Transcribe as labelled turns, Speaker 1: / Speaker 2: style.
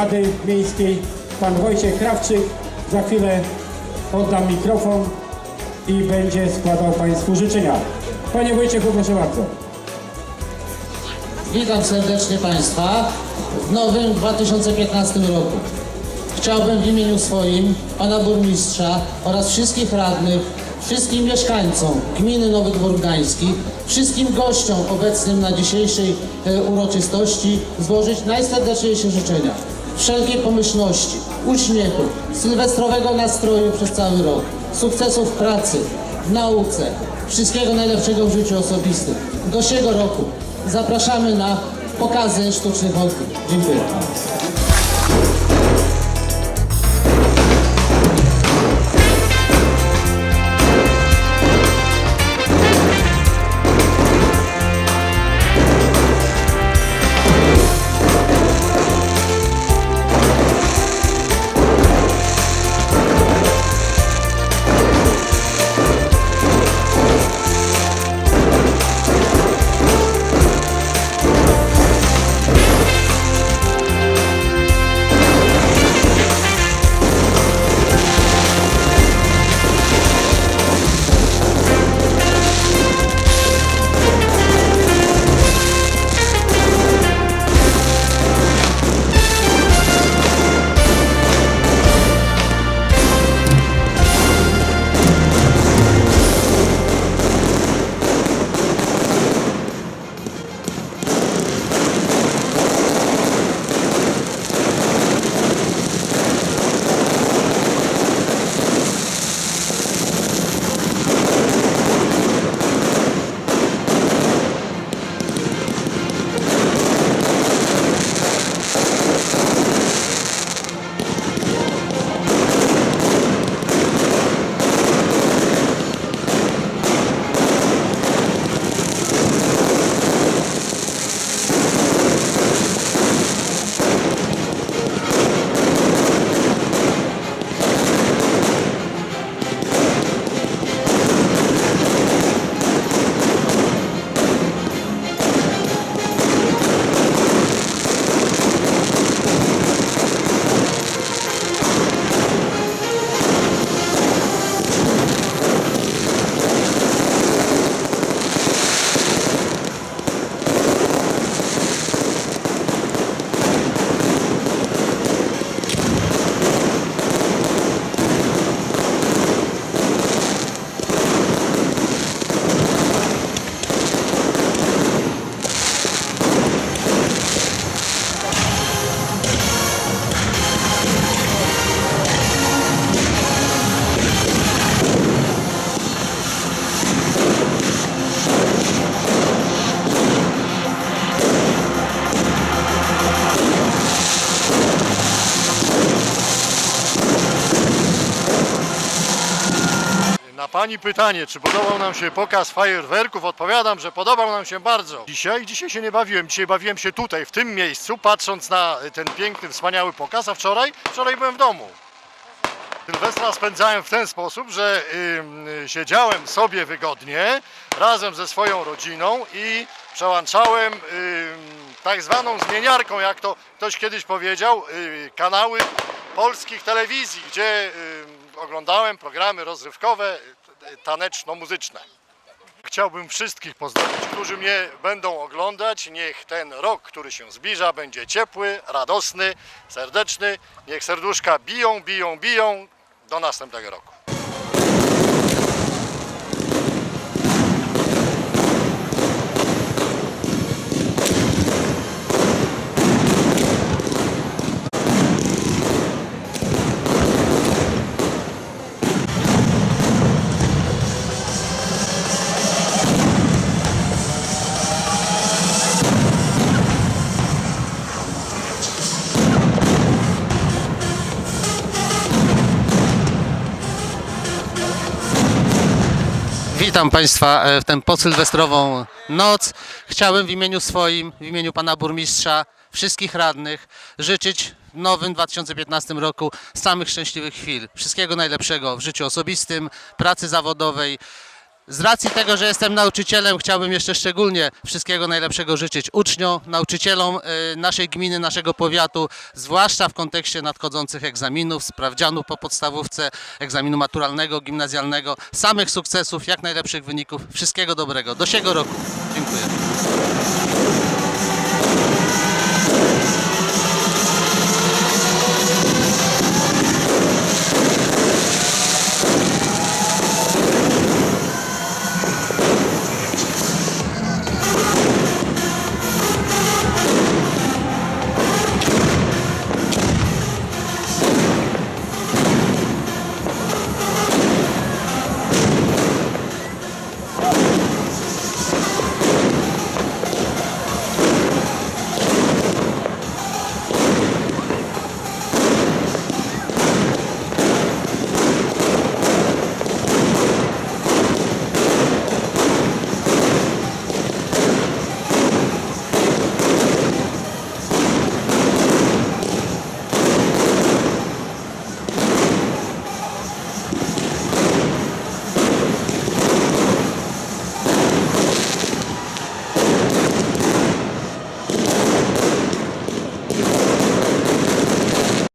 Speaker 1: Rady Miejskiej, pan Wojciech Krawczyk. Za chwilę oddam mikrofon i będzie składał Państwu życzenia. Panie Wojciechu, proszę bardzo.
Speaker 2: Witam serdecznie Państwa w nowym 2015 roku. Chciałbym w imieniu swoim, Pana Burmistrza oraz wszystkich radnych, wszystkim mieszkańcom gminy Nowy Dwór Gdański, wszystkim gościom obecnym na dzisiejszej e, uroczystości złożyć najserdeczniejsze życzenia. Wszelkiej pomyślności, uśmiechu, sylwestrowego nastroju przez cały rok, sukcesów w pracy, w nauce, wszystkiego najlepszego w życiu osobistym. Do siego roku zapraszamy na pokazy sztucznych odbyt. Dziękuję.
Speaker 3: Pani pytanie, czy podobał nam się pokaz fajerwerków, odpowiadam, że podobał nam się bardzo. Dzisiaj, dzisiaj się nie bawiłem, dzisiaj bawiłem się tutaj, w tym miejscu, patrząc na ten piękny, wspaniały pokaz, a wczoraj, wczoraj byłem w domu. Sylwestra spędzałem w ten sposób, że ym, siedziałem sobie wygodnie razem ze swoją rodziną i przełączałem ym, tak zwaną zmieniarką, jak to ktoś kiedyś powiedział, y, kanały polskich telewizji, gdzie oglądałem programy rozrywkowe, taneczno-muzyczne. Chciałbym wszystkich pozdrowić, którzy mnie będą oglądać. Niech ten rok, który się zbliża, będzie ciepły, radosny, serdeczny. Niech serduszka biją, biją, biją. Do następnego roku.
Speaker 2: Witam Państwa e, w tę posylwestrową noc. Chciałem w imieniu swoim, w imieniu Pana Burmistrza, wszystkich radnych życzyć w nowym 2015 roku samych szczęśliwych chwil. Wszystkiego najlepszego w życiu osobistym, pracy zawodowej, Z racji tego, że jestem nauczycielem, chciałbym jeszcze szczególnie wszystkiego najlepszego życzyć uczniom, nauczycielom y, naszej gminy, naszego powiatu, zwłaszcza w kontekście nadchodzących egzaminów, sprawdzianów po podstawówce, egzaminu maturalnego, gimnazjalnego, samych sukcesów, jak najlepszych wyników, wszystkiego dobrego. Do siego roku. Dziękuję.